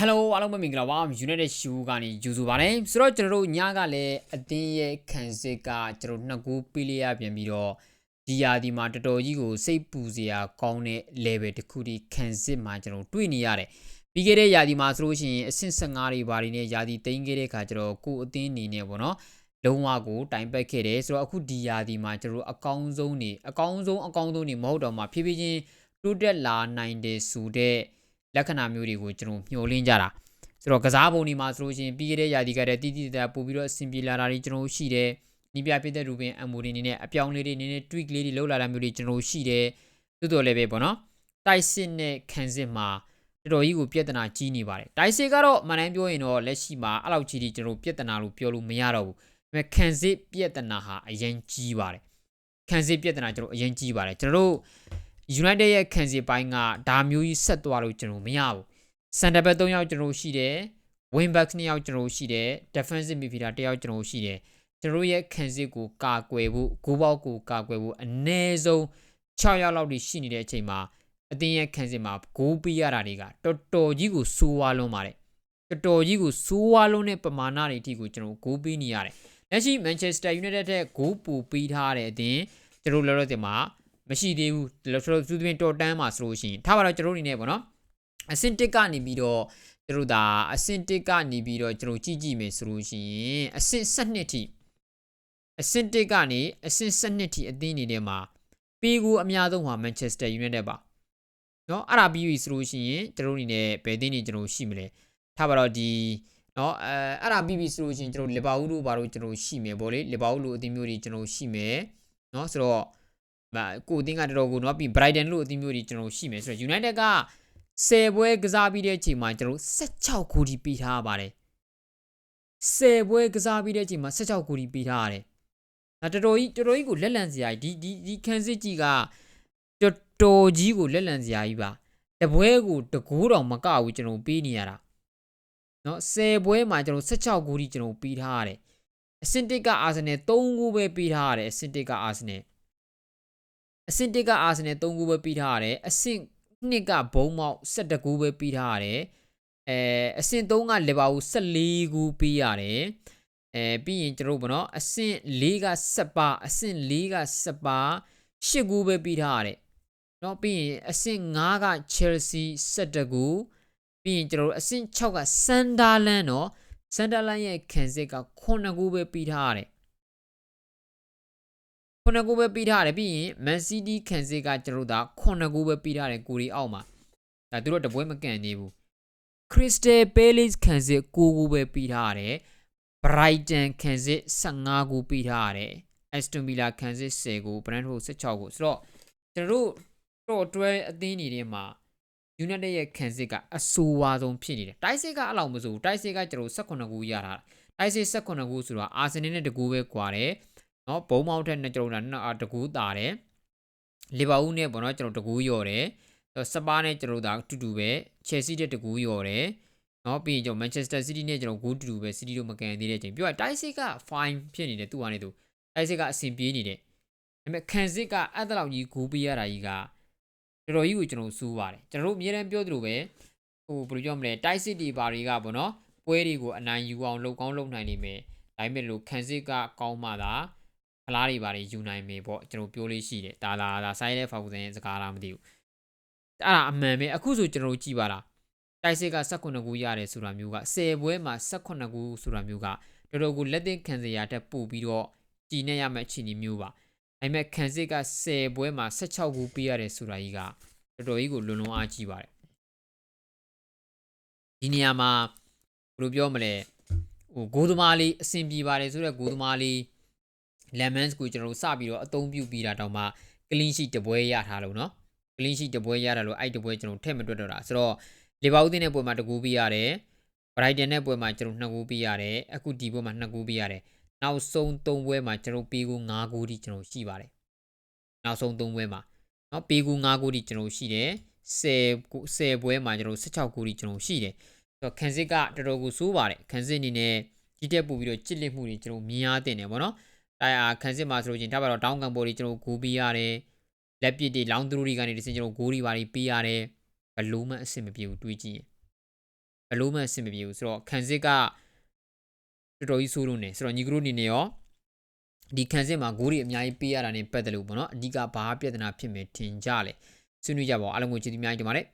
Hello အားလုံးပဲမင်္ဂလာပါ United Shoe ကနေယူဆိုပါတယ်ဆိုတော့ကျွန်တော်တို့ညကလည်းအတင်းရဲ့ခံစစ်ကကျွန်တော်နှစ်ကူပေးလိုက်ရပြန်ပြီးတော့ဒီယာဒီမှာတော်တော်ကြီးကိုစိတ်ပူစရာကောင်းတဲ့ level တစ်ခုဒီခံစစ်မှာကျွန်တော်တွေ့နေရတယ်ပြီးခဲ့တဲ့ယာဒီမှာဆိုလို့ရှိရင်အဆင့်15တွေဘာတွေနဲ့ယာဒီတိန်းခဲ့တဲ့ခါကျွန်တော်ကိုယ်အတင်းနေနေပေါ့နော်လုံးဝကိုတိုင်ပတ်ခဲ့တယ်ဆိုတော့အခုဒီယာဒီမှာကျွန်တော်အကောင်းဆုံးနေအကောင်းဆုံးအကောင်းဆုံးနေမဟုတ်တော့မှဖြည်းဖြည်းချင်းတိုးတက်လာနိုင်တယ်ဆိုတဲ့ လက္ခဏာမျိုးတွေကိုကျွန်တော်မျှော်လင့်ကြတာဆိုတော့ကစားပုံဒီမှာဆိုလို့ရှိရင်ပြီးခဲ့တဲ့ယာဒီကတည်းကတီးတီးတက်ပို့ပြီးတော့အဆင်ပြေလာတာတွေကျွန်တော်ရှိတယ်နီးပြပြတဲ့ရူပင်အမ်မိုဒီနေနဲ့အပြောင်းလေးတွေနေနဲ့ tweak လေးတွေလောက်လာတာမျိုးတွေကျွန်တော်ရှိတယ်တိုးတော်လည်းပဲပေါ့နော်တိုက်စစ်နဲ့ခံစစ်မှာတော်တော်ကြီးကိုပြဿနာကြီးနေပါတယ်တိုက်စစ်ကတော့မန်တိုင်းပြောရင်တော့လက်ရှိမှာအဲ့လောက်ကြီးကြီးကျွန်တော်ပြဿနာလို့ပြောလို့မရတော့ဘူးဒါပေမဲ့ခံစစ်ပြဿနာဟာအရင်ကြီးပါတယ်ခံစစ်ပြဿနာကျွန်တော်အရင်ကြီးပါတယ်ကျွန်တော်တို့ United ရဲ့ခံစစ်ပိုင်းကဒါမျိုးကြီးဆက်သွားလို့ကျွန်တော်မရဘူး center back 3ယောက်ကျွန်တော်ရှိတယ် wing back 2ယောက်ကျွန်တော်ရှိတယ် defensive midfielder 1ယောက်ကျွန်တော်ရှိတယ်ကျွန်တော်ရဲ့ခံစစ်ကိုကာကွယ်ဖို့ဂိုးပေါက်ကိုကာကွယ်ဖို့အနည်းဆုံး6ယောက်လောက်ထိရှိနေတဲ့အချိန်မှာအတင်းရဲ့ခံစစ်မှာဂိုးပေးရတာတွေကတော်တော်ကြီးကိုစိုးဝါလွန်းပါတယ်တော်တော်ကြီးကိုစိုးဝါလွန်းတဲ့ပမာဏတွေအထိကိုကျွန်တော်ဂိုးပေးနေရတယ်လက်ရှိ Manchester United တဲ့ဂိုးပူပေးထားတဲ့အတင်းကျွန်တော်လောလောဆယ်မှာ မရှိသေးဘူးလောလောဆယ်သူသဖြင့်တော်တန်းမှာဆိုလို့ရှိရင်ထားပါတော့ကျွန်တော်အနေနဲ့ပေါ့နော်အဆင့်တစ်ကနေပြီးတော့ကျွန်တော်ဒါအဆင့်တစ်ကနေပြီးတော့ကျွန်တော်ကြည့်ကြည့်မယ်ဆိုလို့ရှိရင်အဆင့်7ထိအဆင့်တစ်ကနေအဆင့်7ထိအသင်းနေတဲ့မှာပေးကိုအများဆုံးဟာ Manchester United ပါเนาะအဲ့ဒါပြီးပြီဆိုလို့ရှိရင်ကျွန်တော်အနေနဲ့ဘယ်အသင်းတွေကျွန်တော်ရှိမလဲထားပါတော့ဒီเนาะအဲအဲ့ဒါပြီးပြီဆိုလို့ရှိရင်ကျွန်တော်လီဗာပူးတို့ဘာလို့ကျွန်တော်ရှိမယ်ဗောလေလီဗာပူးလိုအသင်းမျိုးတွေကျွန်တော်ရှိမယ်เนาะဆိုတော့ဗာ ကိုအသင်းကတော်တော်ကိုเนาะပြီး Brighton လိုအသင်းမျိုးတွေကျွန်တော်ရှိမယ်ဆိုတော့ United က10ပွဲကစားပြီးတဲ့အချိန်မှာကျွန်တော်16ဂိုးဒီပေးထားပါတယ်10ပွဲကစားပြီးတဲ့အချိန်မှာ16ဂိုးဒီပေးထားရတယ်ဒါတော်တော်ကြီးတော်တော်ကြီးကိုလက်လန့်စရာကြီးဒီဒီဒီခန်းစစ်ကြီးကတော်တော်ကြီးကိုလက်လန့်စရာကြီးပါတပွဲကိုတကိုးတော်မကဘူးကျွန်တော်ပေးနေရတာเนาะ10ပွဲမှာကျွန်တော်16ဂိုးဒီကျွန်တော်ပေးထားရတယ်အဆင့်တစ်ကအာဆင်နယ်3ဂိုးပဲပေးထားရတယ်အဆင့်တစ်ကအာဆင်နယ် အဆင့်တစ်ကအာဆင်နယ်3ဂိုးပဲပေးထားရတယ်အဆင့်နှစ်ကဘုံမောက်12ဂိုးပဲပေးထားရတယ်အဲအဆင့်3ကလီဗာပူး14ဂိုးပေးရတယ်အဲပြီးရင်ကျွန်တော်တို့ဗောနော်အဆင့်4က7ပါအဆင့်4က7ပါ8ဂိုးပဲပေးထားရတယ်เนาะပြီးရင်အဆင့်5က Chelsea 17ဂိုးပြီးရင်ကျွန်တော်တို့အဆင့်6က Sunderland เนาะ Sunderland ရဲ့ခံစစ်က9ဂိုးပဲပေးထားရတယ် ခုနှစ်ကိုပဲပြီးထားတယ်ပြီးရင် Man City ခံစစ်ကကျွန်တော်တို့ဒါခုနှစ်ကိုပဲပြီးထားတယ်ကိုရီအောက်မှာဒါသူတို့တပွဲမကန်သေးဘူး Crystal Palace ခံစစ်9ကိုပဲပြီးထားတယ် Brighton ခံစစ်15ကိုပြီးထားရတယ် Aston Villa ခံစစ်10ကို Brentford 16ကိုဆိုတော့ကျွန်တော်တို့တော့တွဲအသင်းတွေထဲမှာ United ရဲ့ခံစစ်ကအဆိုးဝါးဆုံးဖြစ်နေတယ်တိုက်စစ်ကအလောက်မစိုးဘူးတိုက်စစ်ကကျွန်တော်18ကိုရတာတိုက်စစ်18ကိုဆိုတော့ Arsenal နဲ့တကူပဲကွာတယ် နော်ဘုံမောက်ထက်နဲ့ကျွန်တော်တို့တကူတာတယ်လီဗာပူးနဲ့ပေါ့နော်ကျွန်တော်တကူရော်တယ်စပါးနဲ့ကျွန်တော်တို့တူတူပဲချယ်ဆီတဲ့တကူရော်တယ်နော်ပြီးရင်ကျွန်တော်မန်ချက်စတာစီးတီးနဲ့ကျွန်တော်ဂိုးတူတူပဲစီးတီးတို့မကန်သေးတဲ့အချိန်ပြောရတိုက်စစ်က fine ဖြစ်နေတယ်သူ့ကနေသူတိုက်စစ်ကအဆင်ပြေနေတယ်ဒါပေမဲ့ခံစစ်ကအဲ့တလောက်ကြီးဂိုးပေးရတာကြီးကတော်တော်ကြီးကိုကျွန်တော်စူးပါတယ်ကျွန်တော်တို့အများအားပြောသလိုပဲဟိုဘယ်လိုပြောမလဲတိုက်စစ်တွေဘာတွေကပေါ့နော်ပွဲတွေကိုအနိုင်ယူအောင်လုပ်ကောင်းလုပ်နိုင်နေမယ်ဒါပေမဲ့လို့ခံစစ်ကကောင်းမှသာ ဖလားတွေပါတယ်ယူနိုင်မယ်ပေါ့ကျွန်တော်ပြောလေးရှိတယ်ဒါလာဒါဆိုင်တဲ့ဖောက်စင်ရဲ့စကားလားမသိဘူးအဲ့ဒါအမှန်ပဲအခုဆိုကျွန်တော်ကြည့်ပါလားတိုက်စစ်က18ခုရတယ်ဆိုတာမျိုးက10ပွဲမှာ18ခုဆိုတာမျိုးကတော်တော်ကိုလက်သင့်ခံစရာတက်ပို့ပြီးတော့ကြည်နေရမယ့်အခြေအနေမျိုးပါအဲ့မဲ့ခံစစ်က10ပွဲမှာ16ခုပေးရတယ်ဆိုတာကြီးကတော်တော်ကြီးကိုလွန်လွန်အားကြီးပါတယ်ဒီနေရာမှာဘယ်လိုပြောမလဲဟိုဂိုးသမားလေးအဆင်ပြေပါတယ်ဆိုတော့ဂိုးသမားလေး lemons ကိုကျွန်တော်တို့စပြီးတော့အသုံးပြုပြီးတာတောင်မှ clean sheet တပွဲရထားလို့เนาะ clean sheet တပွဲရတာလို့အဲ့တပွဲကျွန်တော်ထည့်မတွက်တော့တာဆိုတော့လီဗာပူးတင်းတဲ့ပွဲမှာတကူပေးရတယ် Brighton တဲ့ပွဲမှာကျွန်တော်နှစ်ကူပေးရတယ်အခုဒီပွဲမှာနှစ်ကူပေးရတယ်နောက်ဆုံး၃ပွဲမှာကျွန်တော်ပေးကူ၅ကူထိကျွန်တော်ရှိပါတယ်နောက်ဆုံး၃ပွဲမှာเนาะပေးကူ၅ကူထိကျွန်တော်ရှိတယ်10 10ပွဲမှာကျွန်တော်16ကူထိကျွန်တော်ရှိတယ်ဆိုတော့ခံစစ်ကတော်တော်ကိုစိုးပါတယ်ခံစစ်အနေနဲ့ကြီးတက်ပို့ပြီးတော့ချစ်လက်မှုတွေကျွန်တော်မြင်ရတဲ့နေပေါ့နော် တိုင်အားခန်းစစ်မှာဆိုလို့ချင်းဒါပါတော့တောင်းကန်ပေါ်တွေကျွန်တော်ဂိုးပေးရတယ်လက်ပစ်တွေလောင်းသူတွေကနေဒီစင်ကျွန်တော်ဂိုးတွေပါပြီးပေးရတယ်ဘလို့မှအဆင်မပြေဘူးတွေးကြည့်ရင်ဘယ်လို့မှအဆင်မပြေဘူးဆိုတော့ခံစစ်ကတော်တော်ကြီးဆိုးလို့နေဆိုတော့ညီကတို့အနေနဲ့ရောဒီခံစစ်မှာဂိုးတွေအများကြီးပေးရတာ ਨੇ ပတ်သက်လို့ပေါ့နော်အဓိကဘာပြဿနာဖြစ်မယ်ထင်ကြလဲဆွေးနွေးကြပါဦးအားလုံးကိုကျေးဇူးအများကြီးတင်ပါတယ်